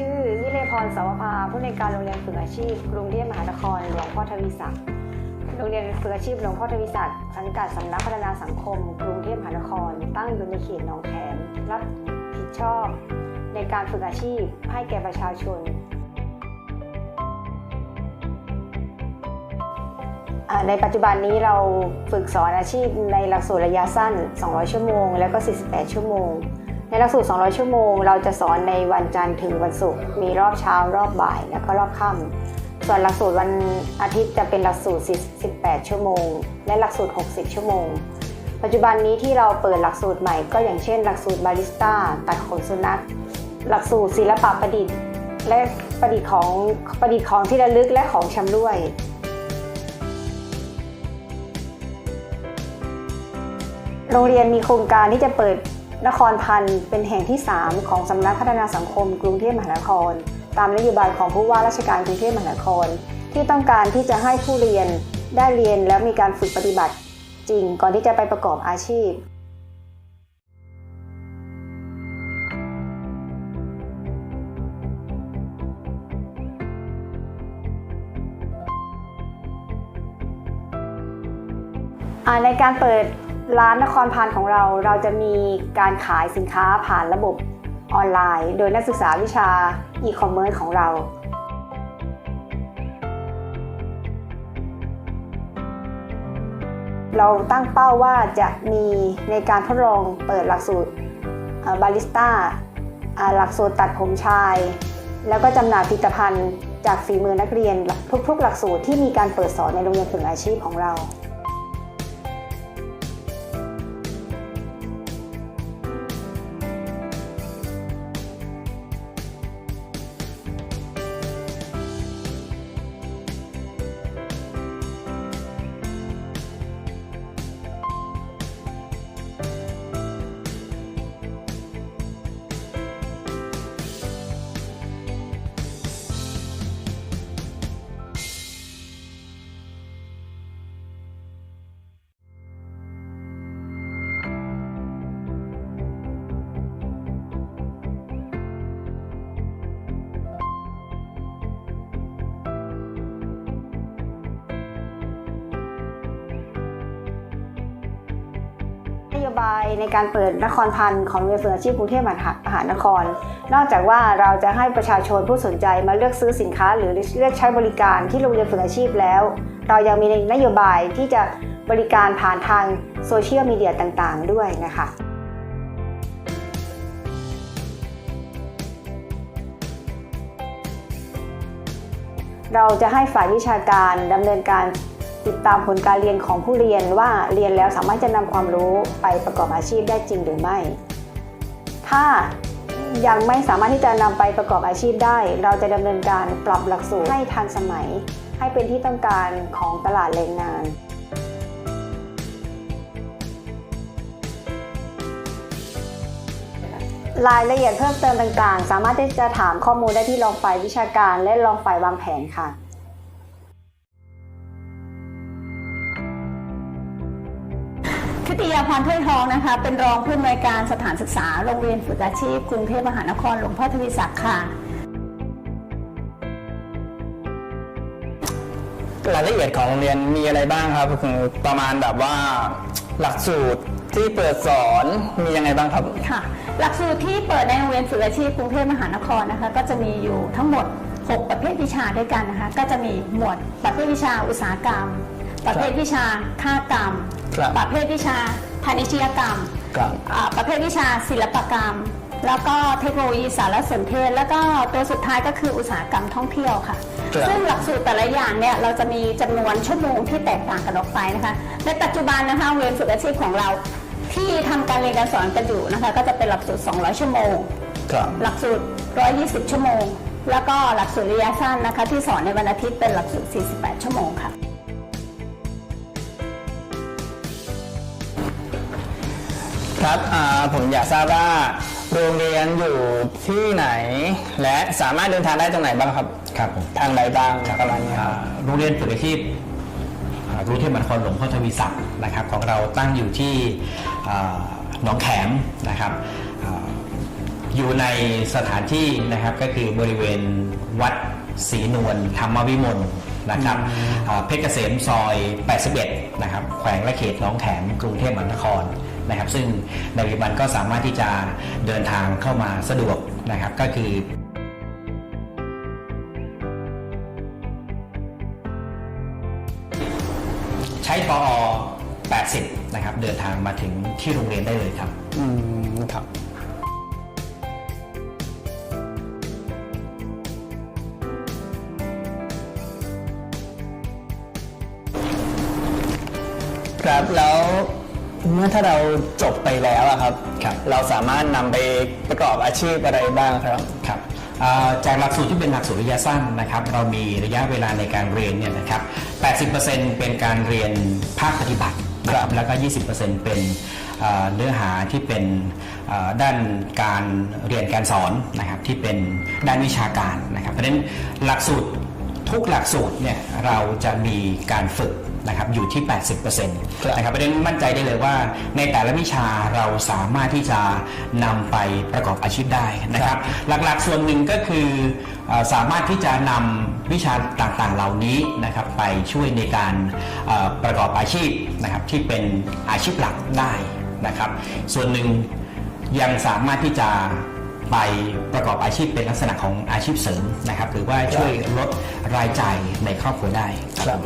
ชื่อวิเลพรสาวภาผู้ในการโรงเรียนฝึกอาชีพกรุงเทพมหานครหลวงพ่อทวีศักดิ์โรงเรียนฝึกอาชีพหลวงพ่อทวีศักดิ์สังกัดสำนักพัฒนาสังคม กรุงเทพมหานคร ตั้งอยู่ในเขตหนองแขมรับผิดชอบ ในการฝึกอาชีพให้แก่ประชาชนในปัจจุบันนี้เราฝึกสอนอาชีพในหลักสูตรระยะสั้น 200 ชั่วโมง แล้วก็ 48 ชั่วโมง ในหลักสูตร 200 ชั่วโมง เราจะสอนในวันจันทร์ถึงวันศุกร์ มีรอบเช้า รอบบ่าย แล้วก็รอบค่ำ ส่วนหลักสูตรวันอาทิตย์จะเป็นหลักสูตร 18 ชั่วโมง และหลักสูตร 60 ชั่วโมง ปัจจุบันนี้ที่เราเปิดหลักสูตรใหม่ก็อย่างเช่น หลักสูตรบาริสต้า ตัดขนสุนัข หลักสูตรศิลปะประดิษฐ์ และประดิษฐ์ของประดิษฐ์ของที่ระลึกและของชำร่วยโรงเรียนมีโครงการที่จะเปิด นครพันธ์เป็นแห่งที่ 3 ของสำนักพัฒนาสังคมกรุงเทพมหานคร ตามนโยบายของผู้ว่าราชการกรุงเทพมหานคร ที่ต้องการที่จะให้ผู้เรียนได้เรียนแล้วมีการฝึกปฏิบัติ จริงก่อนที่จะไปประกอบอาชีพ ในการเปิด ร้านนครพันธ์ของเราเราจะมีการขายสินค้าผ่านระบบออนไลน์ โดยนักศึกษาวิชาอีคอมเมิร์ซของเราเราตั้งเป้าว่าจะมีในการทดลองเปิดหลักสูตรบาริสต้าหลักสูตรตัดผมชาย แล้วก็จำหน่ายผลิตภัณฑ์จากฝีมือนักเรียน ทุกๆ หลักสูตรที่มีการเปิดสอนในโรงเรียนฝึกอาชีพของเรา โยบายในการเปิดนครพันธ์ของโรงเรียนฝึกอาชีพกรุงเทพมหานคร นอกจากว่าเราจะให้ประชาชนผู้สนใจมาเลือกซื้อสินค้า หรือเลือกใช้บริการที่โรงเรียนฝึกอาชีพแล้ว เรายังมีนโยบายที่จะบริการผ่านทางโซเชียลมีเดียต่างๆ ด้วยนะคะเราจะให้ฝ่ายวิชาการดำเนินการ ติดตามผลการเรียนของผู้เรียนว่าเรียนแล้วสามารถจะนำความรู้ไปประกอบอาชีพได้จริงหรือไม่ ถ้ายังไม่สามารถที่จะนำไปประกอบอาชีพได้ เราจะดำเนินการปรับหลักสูตรให้ทันสมัย ให้เป็นที่ต้องการของตลาดแรงงานรายละเอียดเพิ่มเติมต่างๆ สามารถที่จะถามข้อมูลได้ที่รองฝ่ายวิชาการและรองฝ่ายวางแผนค่ะ ยาพรถ้วยทองนะคะ เป็นรองผู้อำนวยการสถานศึกษาโรงเรียนฝึกอาชีพ กรุงเทพมหานครหลวงพ่อทวีศักดิ์ค่ะ รายละเอียดของโรงเรียนมีอะไรบ้างครับคือประมาณแบบว่าหลักสูตรที่เปิดสอนมียังไงบ้างครับ ค่ะ หลักสูตรที่เปิดในโรงเรียนฝึกอาชีพกรุงเทพมหานครนะคะ ก็จะมีอยู่ทั้งหมด 6 ประเภทวิชาด้วยกันนะคะ ก็จะมีหมวดประเภทวิชาอุตสาหกรรม ประเภทวิชาค่ากรรม ครับประเภทวิชาพาณิชยกรรมครับอ่าประเภทวิชาศิลปกรรม แล้วก็เทคโนโลยีสารสนเทศ แล้วก็ตัวสุดท้ายก็คืออุตสาหกรรมท่องเที่ยวค่ะ ครับ ซึ่งหลักสูตรแต่ละอย่างเนี่ยเราจะมีจำนวนชั่วโมงที่แตกต่างกันออกไปนะคะในปัจจุบันนะคะโรงเรียนฝึกอาชีพของเรา ที่ทำการเรียนการสอนกันอยู่นะคะ ก็จะเป็นหลักสูตร 200 ชั่วโมง ครับ หลักสูตร 120 ชั่วโมง แล้วก็หลักสูตรระยะสั้นนะคะ ที่สอนในวันอาทิตย์เป็นหลักสูตร 48 ชั่วโมงค่ะ ครับอ่าผมอยากทราบว่าโรงเรียนอยู่ที่ไหน และสามารถเดินทางได้ตรงไหนบ้างครับ ครับผมทางใดบ้างประมาณนี้คอ่ารับโรงเรียนฝึกอาชีพอ่ากรุงเทพมหานครหลวงพ่อทวีศักดิ์นะครับ ของเราตั้งอยู่ที่อ่าหนองแขมนะครับอ่าอยู่ในสถานที่นะครับก็คือบริเวณวัดศรีนวลธรรมวิมล นะครับอ่าเพชรเกษมซอย 81 นะครับแขวงและเขตหน้องแขมกรุงเทพมหานครนะครับ ซึ่งในปัจจุบันก็สามารถที่จะเดินทางเข้ามาสะดวกนะครับก็คือใช้ปอ80 นะครับ เดินทางมาถึงที่โรงเรียนได้เลยครับ อืม ครับ ครับแล้วเมื่อถ้าเราจบไปแล้วอะครับครับ เราสามารถนำไปประกอบอาชีพอะไรบ้างครับครับอ่าจากหลักสูตรที่เป็นหลักสูตรระยะสั้นนะครับเรามีระยะเวลาในการเรียนเนี่ยนะครับ 80%เป็นการเรียนภาคปฏิบัตินะคครัรับบแล้วก็ 20%เป็นอ่าเนื้อหาที่เป็นอ่าด้านการเรียนการสอนนะครับที่เป็นด้านวิชาการนะครับ เพราะฉะนั้นหลักสูตรทุกหลักสูตรเนี่ยเราจะมีการฝึก นะครับอยู่ที่ 80%นะครับเพราะฉะนั้นมั่นใจได้เลยว่า ในแต่ละวิชาเราสามารถที่จะนำไปประกอบอาชีพได้นะครับ หลักๆส่วนหนึ่งก็คือเออสามารถที่จะนำวิชาต่างๆเหล่านี้นะครับไปช่วยในการเอ่อประกอบอาชีพนะครับที่เป็นอาชีพหลักได้นะครับ ส่วนหนึ่งยังสามารถที่จะไปประกอบอาชีพเป็นลักษณะของอาชีพเสริมนะครับหรือว่าช่วยลดรายจ่ายในครอบครัวได้ครับ